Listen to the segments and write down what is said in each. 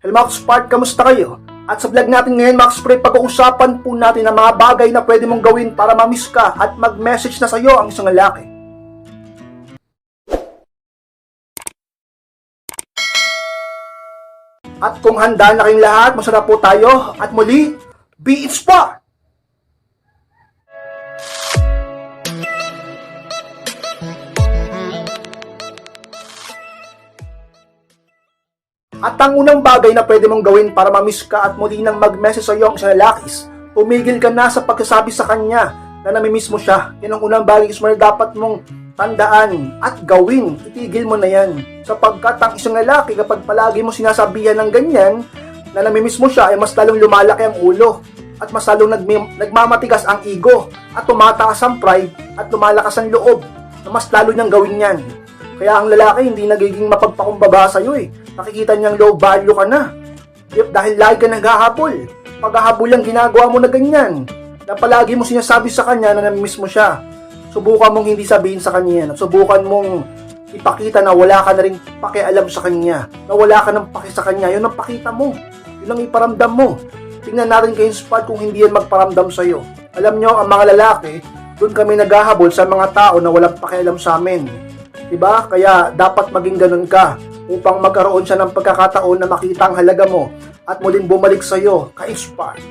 Hello mga Spark, kamusta kayo? At sa vlog natin ngayon mga Spray, pag-uusapan po natin ang mga bagay na pwede mong gawin para mamiss ka at mag-message na sa'yo ang isang lalaki. At kung handa na kayong lahat, masarap po tayo. At muli, be inspired! At ang unang bagay na pwede mong gawin para mamiss ka at muli nang mag-message sa iyo ang isang lalaki is tumigil ka na sa pagkasabi sa kanya na namimiss mo siya. Yan ang unang bagay na dapat mong tandaan at gawin. Itigil mo na yan. Sapagkat ang isang lalaki kapag palagi mo sinasabihan ng ganyan na namimiss mo siya ay mas lalong lumalaki ang ulo at mas lalong nagmi- nagmamatigas ang ego at tumataas ang pride at lumalakas ang loob na mas lalo niyang gawin yan. Kaya ang lalaki hindi nagiging mapagpakumbaba sa iyo eh. Nakikita niyang low value ka na. Yep, dahil lagi ka naghahabol. Paghahabol ang ginagawa mo na ganyan. Na palagi mo sinasabi sa kanya na namimiss mo siya. Subukan mong hindi sabihin sa kanya yan. At subukan mong ipakita na wala ka na rin pakialam sa kanya. Na wala ka ng paki sa kanya. Yun ang pakita mo. Yun ang iparamdam mo. Tingnan natin kay spot kung hindi yan magparamdam sa'yo. Alam nyo, ang mga lalaki, doon kami naghahabol sa mga tao na walang pakialam sa amin. Diba? Kaya dapat maging ganun ka upang magkaroon siya ng pagkakataon na makita ang halaga mo at muling bumalik sa iyo, ka-inspire.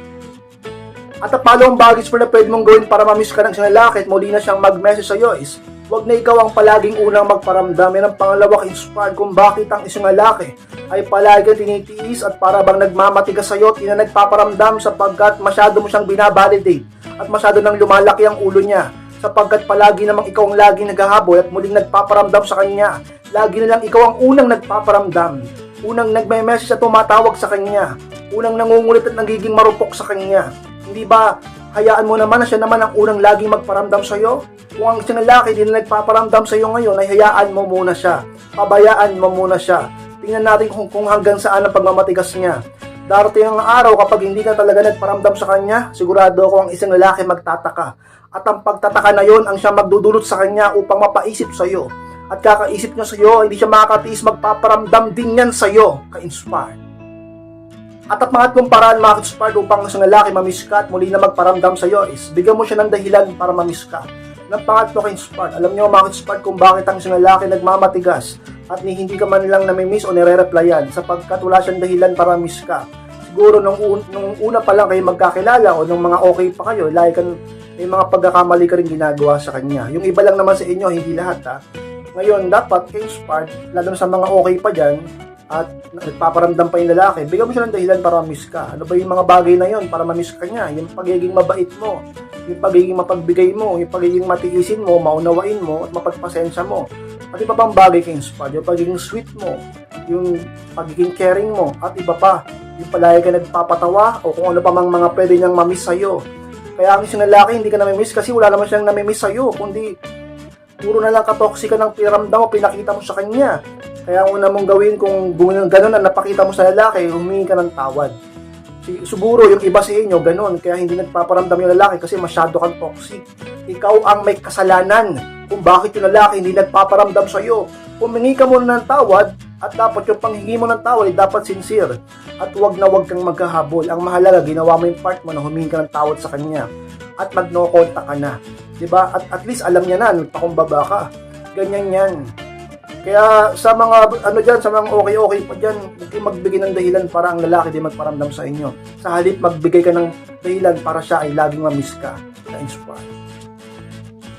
At ang palong bagay pa na pwede mong gawin para mamiss ka ng isang lalaki at muli na siyang mag-message sa iyo is Huwag na ikaw ang palaging unang magparamdam. Yan ang pangalawa ka-inspired kung bakit ang isang lalaki ay palagi tinitiis at para bang nagmamatigas sa iyo at ina nagpaparamdam sapagkat masyado mo siyang binabalidate at masyado nang lumalaki ang ulo niya sapagkat palagi namang ikaw ang laging naghahabol at muling nagpaparamdam sa kanya. Lagi na lang ikaw ang unang nagpaparamdam. Unang nagme-message at tumatawag sa kanya. Unang nangungulit at nagiging marupok sa kanya. Hindi ba hayaan mo naman na siya naman ang unang laging magparamdam sa iyo? Kung ang isang lalaki din na nagpaparamdam sa iyo ngayon, ay hayaan mo muna siya. Pabayaan mo muna siya. Tingnan natin kung, kung hanggang saan ang pagmamatigas niya. Darating ang araw kapag hindi ka talaga nagparamdam sa kanya, sigurado ako ang isang lalaki magtataka. At ang pagtataka na yon ang siya magdudulot sa kanya upang mapaisip sa iyo. At kakaisip niya sa iyo, hindi siya makakatiis magpaparamdam din yan sa iyo, ka-inspired. At ang pangatlong paraan mga ka-inspired upang ang isang lalaki mamiss ka at muli na magparamdam sa iyo is bigyan mo siya ng dahilan para mamiss ka. Ng pangatlo ka-inspired, alam niyo mga ka-inspired kung bakit ang isang lalaki nagmamatigas at ni hindi ka man lang namimiss o nire-replyan sapagkat wala siyang dahilan para miss ka. Siguro nung, un- nung una pa lang kayo magkakilala o nung mga okay pa kayo, kan may mga pagkakamali ka rin ginagawa sa kanya. Yung iba lang naman sa inyo, hindi lahat ha. Ngayon, dapat kayo spark, lalo sa mga okay pa dyan, at nagpaparamdam pa yung lalaki, bigyan mo siya ng dahilan para miss ka. Ano ba yung mga bagay na yon para ma-miss ka niya? Yung pagiging mabait mo, yung pagiging mapagbigay mo, yung pagiging matiisin mo, maunawain mo, at mapagpasensya mo. At iba pang bagay kay Spad, yung pagiging sweet mo, yung pagiging caring mo, at iba pa, yung palagi ka nagpapatawa, o kung ano pa mang mga pwede niyang mamiss sa'yo. Kaya ang isang lalaki, hindi ka namimiss kasi wala naman siyang namimiss sa'yo, kundi puro na lang katoksika ng piramdam mo, pinakita mo sa kanya. Kaya ang una mong gawin kung gano'n na napakita mo sa lalaki, humingi ka ng tawad. Si- Siguro yung iba sa inyo, ganun. Kaya hindi nagpaparamdam yung lalaki kasi masyado kang toxic. Ikaw ang may kasalanan kung bakit yung lalaki hindi nagpaparamdam sa iyo. Humingi ka muna ng tawad at dapat yung panghingi mo ng tawad ay dapat sincere. At wag na wag kang magkahabol. Ang mahalaga, ginawa mo yung part mo na humingi ka ng tawad sa kanya. At mag-no contact ka na. 'Di ba? At at least alam niya na, nagpakumbaba ka. Ganyan yan. Kaya sa mga ano diyan, sa mga okay-okay pa diyan, kayong magbigay ng dahilan para ang lalaki di magparamdam sa inyo. Sa halip magbigay ka ng dahilan para siya ay laging ma-miss ka na inspire.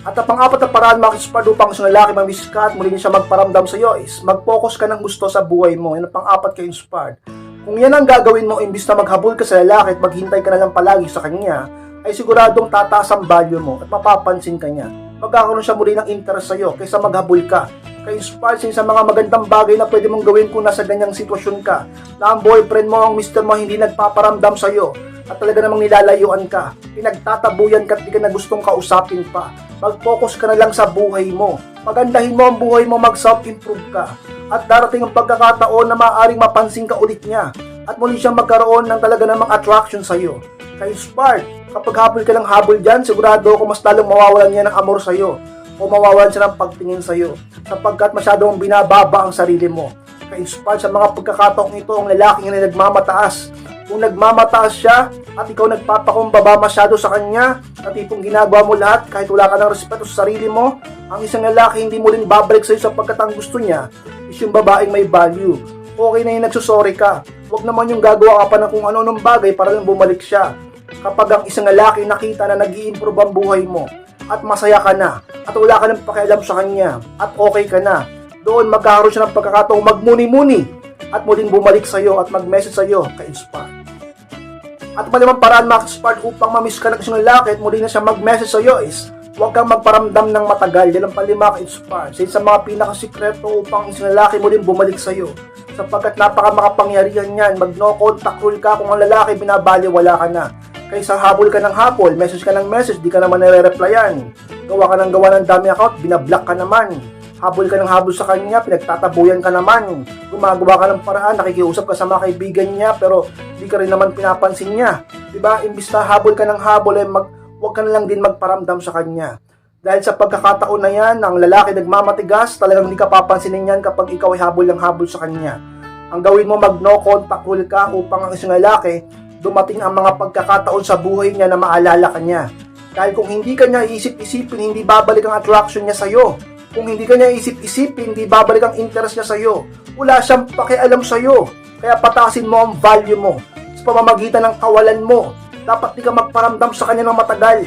At ang pang-apat na paraan inspire upang sa lalaki ma-miss ka at muli niya siya magparamdam sa iyo is mag-focus ka ng gusto sa buhay mo. Yan ang pang-apat ka inspired. Kung yan ang gagawin mo imbis na maghabol ka sa lalaki at maghintay ka na lang palagi sa kanya, ay siguradong tataas ang value mo at mapapansin ka niya. Magkakaroon siya muli ng interest sa iyo kaysa maghabol ka ka-inspire siya sa mga magandang bagay na pwede mong gawin kung nasa ganyang sitwasyon ka. Na ang boyfriend mo, ang mister mo, hindi nagpaparamdam sa iyo at talaga namang nilalayuan ka. Pinagtatabuyan ka at di ka na gustong kausapin pa. Mag-focus ka na lang sa buhay mo. Pagandahin mo ang buhay mo, mag-self-improve ka. At darating ang pagkakataon na maaaring mapansin ka ulit niya. At muli siyang magkaroon ng talaga namang attraction sa iyo. Ka-inspired, kapag habol ka ng habol dyan, sigurado ako mas lalong mawawalan niya ng amor sa iyo o mawawalan siya ng pagtingin sa iyo sapagkat masyadong binababa ang sarili mo. ka-inspire sa mga pagkakataong ito ang lalaking na nagmamataas. Kung nagmamataas siya at ikaw nagpapakumbaba masyado sa kanya, na tipong ginagawa mo lahat kahit wala ka ng respeto sa sarili mo, ang isang lalaki hindi mo rin babalik sa'yo sapagkat ang gusto niya is yung babaeng may value. Okay na yung nagsusorry ka. Huwag naman yung gagawa ka pa ng kung ano-anong bagay para lang bumalik siya. Kapag ang isang lalaki nakita na nag improve ang buhay mo, at masaya ka na, at wala ka ng pakialam sa kanya, at okay ka na, doon magkakaroon siya ng pagkakataong magmuni-muni, at muling bumalik sa'yo at mag-message sa'yo ka-inspire. At malimang paraan makaspark upang mamiss ka ng isang lalaki at muli na siya mag-message sa'yo is huwag kang magparamdam ng matagal. Yan ang palima ka-inspire. Sa isang mga pinakasikreto upang ang isang lalaki muling bumalik sa'yo. Sapagkat napaka makapangyarihan yan. Mag no contact rule ka kung ang lalaki binabali, wala ka na. Kaysa habol ka ng habol, message ka ng message, di ka naman nare-replyan. Gawa ka ng gawa ng dami account, binablock ka naman. Habol ka ng habol sa kanya, pinagtatabuyan ka naman. Gumagawa ka ng paraan, nakikiusap ka sa mga kaibigan niya, pero di ka rin naman pinapansin niya. Diba? Imbis na habol ka ng habol, eh, mag, huwag ka na lang din magparamdam sa kanya. Dahil sa pagkakataon na yan, ang lalaki nagmamatigas, talagang hindi ka papansinin yan kapag ikaw ay habol ng habol sa kanya. Ang gawin mo mag no contact rule ka upang ang isang lalaki, dumating ang mga pagkakataon sa buhay niya na maalala ka niya. Dahil kung hindi ka niya isip-isipin, hindi babalik ang attraction niya sa'yo. Kung hindi ka niya isip-isipin, hindi babalik ang interest niya sa'yo. Wala siyang pakialam sa'yo. Kaya patasin mo ang value mo sa pamamagitan ng kawalan mo. Dapat di ka magparamdam sa kanya ng matagal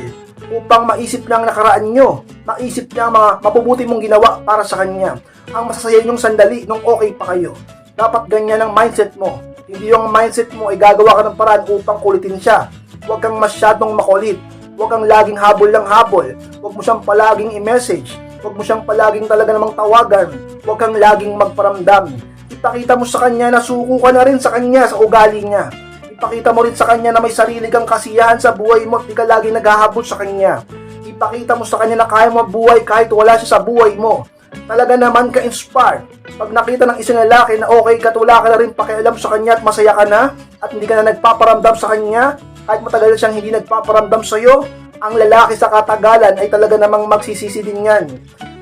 upang maisip niya ang nakaraan nyo. Maisip niya ang mga mabubuti mong ginawa para sa kanya. Ang masasaya niyong sandali nung okay pa kayo. Dapat ganyan ang mindset mo. Hindi yung mindset mo ay gagawa ka ng paraan upang kulitin siya. Huwag kang masyadong makulit. Huwag kang laging habol lang habol. Huwag mo siyang palaging i-message. Huwag mo siyang palaging talaga namang tawagan. Huwag kang laging magparamdam. Ipakita mo sa kanya na suko ka na rin sa kanya, sa ugali niya. Ipakita mo rin sa kanya na may sarili kang kasiyahan sa buhay mo at di ka laging naghahabol sa kanya. Ipakita mo sa kanya na kaya mo buhay kahit wala siya sa buhay mo. Talaga naman ka-inspire. Pag nakita ng isang lalaki na okay ka at wala ka na rin pakialam sa kanya at masaya ka na at hindi ka na nagpaparamdam sa kanya, kahit matagal siyang hindi nagpaparamdam sa iyo, ang lalaki sa katagalan ay talaga namang magsisisi din yan.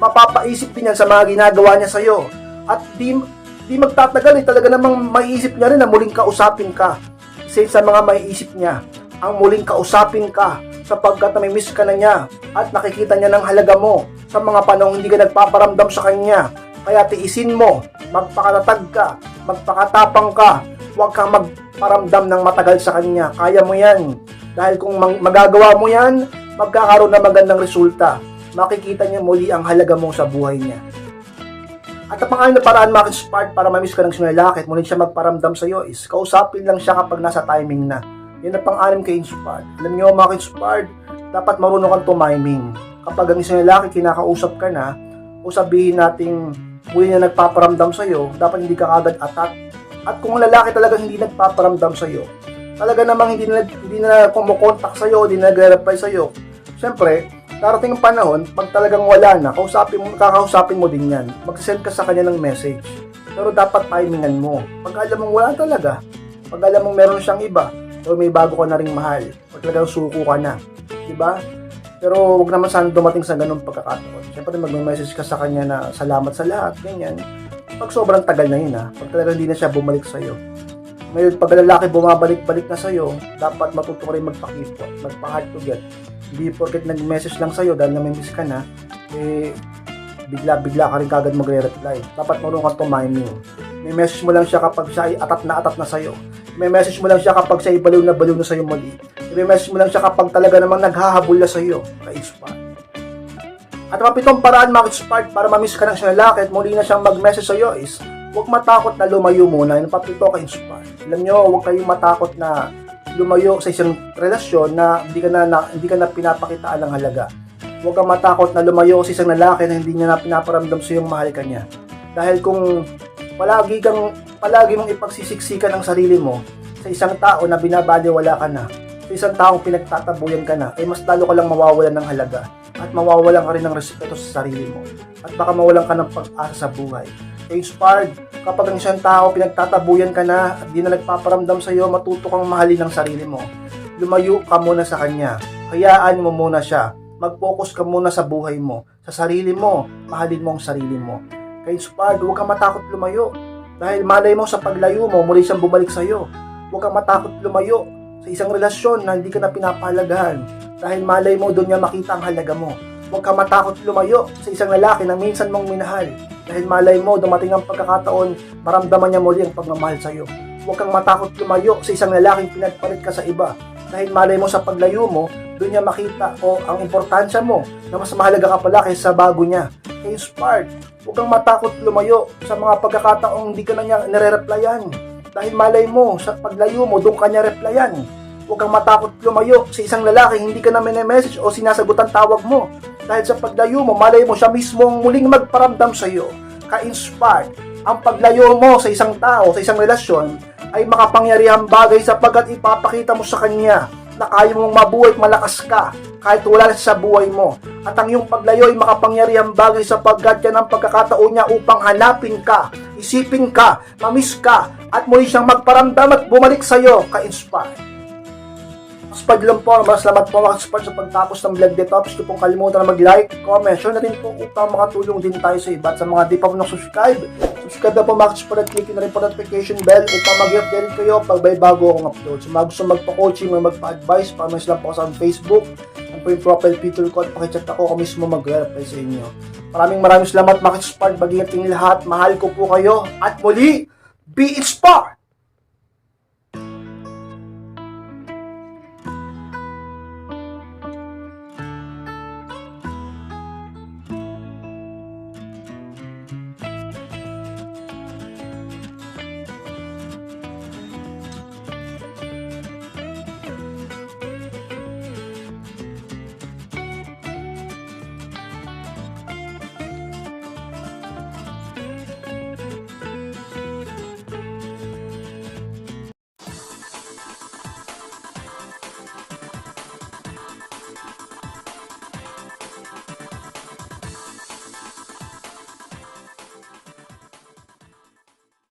Mapapaisip din yan sa mga ginagawa niya sa iyo. At di, di magtatagal eh, talaga namang maiisip niya rin na muling kausapin ka. Isa sa mga maiisip niya, ang muling kausapin ka sapagkat namimiss ka na niya at nakikita niya ng halaga mo sa mga panahong hindi ka nagpaparamdam sa kanya. Kaya tiisin mo, magpakatatag ka, magpakatapang ka, huwag kang magparamdam ng matagal sa kanya. Kaya mo yan. Dahil kung mag- magagawa mo yan, magkakaroon ng magandang resulta. Makikita niya muli ang halaga mo sa buhay niya. At ang pangalan na paraan makispark para mamiss ka ng isang lalaki at muling siya magparamdam sa iyo is kausapin lang siya kapag nasa timing na. Yan ang pang-anim kay Inspired. Alam niyo mga inspired dapat marunong kang tumiming. Kapag ang isang lalaki kinakausap ka na, o sabihin nating muli niya nagpaparamdam sa iyo, dapat hindi ka agad attack. At kung ang lalaki talaga hindi nagpaparamdam sa iyo, talaga namang hindi na hindi na kumukontak sa iyo, hindi na nagre-reply sa iyo. Siyempre, darating ang panahon, pag talagang wala na, kausapin mo, kakausapin mo din yan. Mag-send ka sa kanya ng message. Pero dapat timingan mo. Pag alam mong wala talaga, pag alam mong meron siyang iba, o may bago ka na ring mahal, o talagang suko ka na. Diba? Pero wag naman sana dumating sa ganung pagkakataon. Siyempre mag-message ka sa kanya na salamat sa lahat, ganyan. Pag sobrang tagal na yun ha, pag talagang hindi na siya bumalik sa'yo. Ngayon, pag lalaki bumabalik-balik na sa'yo, dapat matuto ka rin magpakipot, magpa-hard to get. Hindi porket nag-message lang sa'yo dahil namimiss ka na, eh, bigla-bigla ka rin kagad magre-reply. Dapat marunong kang tumiming. May message mo lang siya kapag siya ay atat na atat na sa'yo. May message mo lang siya kapag siya ay baliw na baliw na sa'yo muli. May message mo lang siya kapag talaga namang naghahabol na sa'yo. Ka-inspire. At ang pitong paraan mag-spark para mamiss ka ng isang lalaki at muli na siyang mag-message sa'yo is huwag matakot na lumayo muna. Yung papito ka-inspire. Alam nyo, huwag kayong matakot na lumayo sa isang relasyon na hindi ka na, na hindi ka na pinapakitaan ng halaga. Huwag kang matakot na lumayo sa isang lalaki na hindi niya na pinaparamdam sa iyong mahal ka niya. Dahil kung palagi kang palagi mong ipagsisiksikan ang sarili mo sa isang tao na binabaliwala ka na, sa isang taong pinagtatabuyan ka na, ay mas lalo ka lang mawawalan ng halaga at mawawalan ka rin ng respeto sa sarili mo at baka mawalan ka ng pag-asa sa buhay. Kaya inspired, kapag ang isang tao pinagtatabuyan ka na at di na nagpaparamdam sa iyo, matuto kang mahalin ang sarili mo. Lumayo ka muna sa kanya. Hayaan mo muna siya. Mag-focus ka muna sa buhay mo, sa sarili mo. Mahalin mo ang sarili mo. Kaya inspired, huwag kang matakot lumayo. Dahil malay mo sa paglayo mo, muli siyang bumalik sa'yo. Huwag kang matakot lumayo sa isang relasyon na hindi ka na pinapahalagahan. Dahil malay mo doon niya makita ang halaga mo. Huwag kang matakot lumayo sa isang lalaki na minsan mong minahal. Dahil malay mo dumating ang pagkakataon, maramdaman niya muli ang pagmamahal sa'yo. Huwag kang matakot lumayo sa isang lalaking pinagpalit ka sa iba. Dahil malay mo sa paglayo mo, doon niya makita o ang importansya mo na mas mahalaga ka pala kaysa sa bago niya. Kaya Spark, huwag kang matakot lumayo sa mga pagkakataong hindi ka na niya nire-replyan. Dahil malay mo, sa paglayo mo, doon ka niya replyan. Huwag kang matakot lumayo sa isang lalaki, hindi ka na message o sinasagot ang tawag mo. Dahil sa paglayo mo, malay mo siya mismo ang muling magparamdam sa iyo. Ka-inspired, ang paglayo mo sa isang tao, sa isang relasyon, ay makapangyarihang bagay sapagkat ipapakita mo sa kanya na kaya mong mabuhay at malakas ka kahit wala sa buhay mo. At ang iyong paglayo ay makapangyarihang bagay sapagkat yan ang pagkakataon niya upang hanapin ka, isipin ka, mamiss ka, at muli siyang magparamdam at bumalik sa iyo ka-inspire. Spad lang po, mas salamat po mga spad sa pagtapos ng vlog dito. Tapos pong kalimutan na mag-like, comment, share na rin po upang makatulong din tayo sa iba. At sa mga di pa po subscribe subscribe na po mga spad at click na rin po notification bell upang mag-update kayo pag may bago akong upload. So mga gusto magpa-coaching o magpa-advise, pamess lang po sa Facebook. Po yung profile picture ko at pakichat ako kung mismo mag-reply sa inyo. Maraming maraming salamat mga spad. Mag-ingat lahat. Mahal ko po kayo. At muli, be inspired!